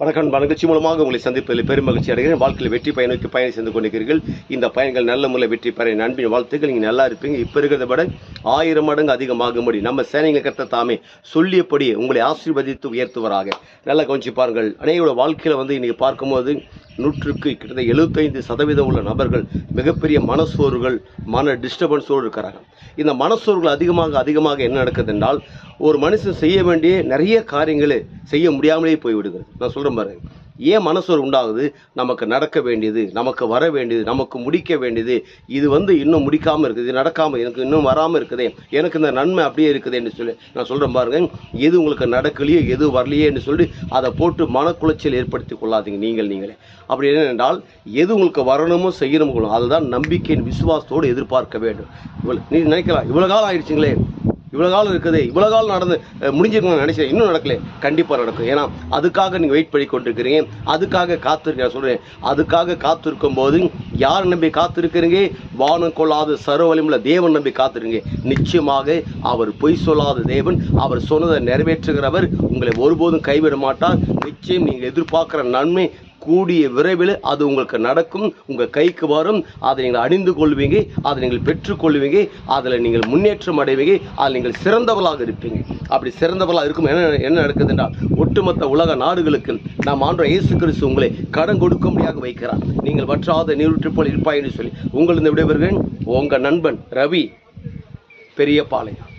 வணக்கம். நிகழ்ச்சி மூலமாக உங்களை சந்திப்பதில் பெரும் மகிழ்ச்சி அடைகிறேன். வாழ்க்கையில் வெற்றி பயனுக்கு பயணம் செய்து கொண்டிருக்கிறீர்கள். இந்த பயன்கள் நல்ல முறையில் வெற்றி பெற நண்பின் வாழ்த்துக்கள். நீங்கள் நல்லா இருப்பீங்க. இப்போ இருக்கிறத விட ஆயிரம் மடங்கு அதிகமாகும்படி நம்ம சேனைகளை கத்த தாமே சொல்லியபடி உங்களை ஆசீர்வதித்து உயர்த்துவராக. நல்லா கவனிச்சு பாருங்கள். அனைவரோட வாழ்க்கையில் வந்து இன்றைக்கி பார்க்கும்போது நூற்றுக்கு கிட்டத்தட்ட எழுபத்தைந்து சதவீதம் உள்ள நபர்கள் மிகப்பெரிய மனசோர்வுகள் மன டிஸ்டர்பன்ஸோடு இருக்கிறாங்க. இந்த மனசோர்வுகள் அதிகமாக அதிகமாக என்ன நடக்குது என்றால் ஒரு மனுஷன் செய்ய வேண்டிய நிறைய காரியங்களை செய்ய முடியாமலே போய்விடுகிறது. நான் சொல்கிறேன் பாருங்க. ஏன் மனசோர்வு உண்டாகுது? நமக்கு நடக்க வேண்டியது நமக்கு வர வேண்டியது நமக்கு முடிக்க வேண்டியது இது வந்து இன்னும் முடிக்காமல் இருக்குது இது நடக்காமல் எனக்கு இன்னும் வராமல் இருக்குதே எனக்கு இந்த நன்மை அப்படியே இருக்குதுன்னு சொல்லி நான் சொல்கிறேன் பாருங்க. எது உங்களுக்கு நடக்கலையோ எது வரலையேன்னு சொல்லி அதை போட்டு மனக்குளைச்சல் ஏற்படுத்தி கொள்ளாதீங்க நீங்கள் நீங்களே. அப்படி என்னென்றால் எது உங்களுக்கு வரணுமோ செய்யணுமோ அதுதான் நம்பிக்கையின் விசுவாசத்தோடு எதிர்பார்க்க வேண்டும். இவ்வளோ நீ நினைக்கலாம் இவ்வளோ காலம் ஆயிடுச்சுங்களே. இவ்வளோ காலம் இருக்குது இவ்வளோ காலம் நடந்து முடிஞ்சிருக்கணும்னு நினைச்சேன். இன்னும் நடக்கல. கண்டிப்பாக நடக்கும். ஏன்னா அதுக்காக நீங்கள் வெயிட் பண்ணி கொண்டிருக்கிறீங்க. அதுக்காக காத்திருக்க நான் சொல்கிறேன் அதுக்காக காத்திருக்கும் போது யார் நம்பி காத்திருக்கிறீங்க? வானம் கொள்ளாத சர்வலிமில் தேவன் நம்பி காத்திருங்க நிச்சயமாக அவர் பொய் சொல்லாத தேவன் அவர் சொன்னதை நிறைவேற்றுகிறவர் உங்களை ஒருபோதும் கைவிட மாட்டார். நிச்சயம் நீங்கள் எதிர்பார்க்குற நன்மை கூடிய விரைவில் அது உங்களுக்கு நடக்கும். உங்கள் கைக்கு வரும். அதை நீங்கள் அணிந்து கொள்வீங்க. அதை நீங்கள் பெற்றுக்கொள்வீங்க அதில் நீங்கள் முன்னேற்றம் அடைவீங்க. அதில் நீங்கள் சிறந்தவர்களாக இருப்பீங்க. அப்படி சிறந்தவர்களாக இருக்கும். என்ன என்ன நடக்குது என்றால் ஒட்டுமொத்த உலக நாடுகளுக்கு நாம் ஆண்ட இயேசு கிறிஸ்து உங்களை கடன் கொடுக்கும்படியாக வைக்கிறார். நீங்கள் வற்றாத நீருற்று போல் இருப்பாய் என்று சொல்லி உங்களிருந்து விடைபெறுகிறேன். உங்கள் நண்பன் ரவி பெரியபாளையம்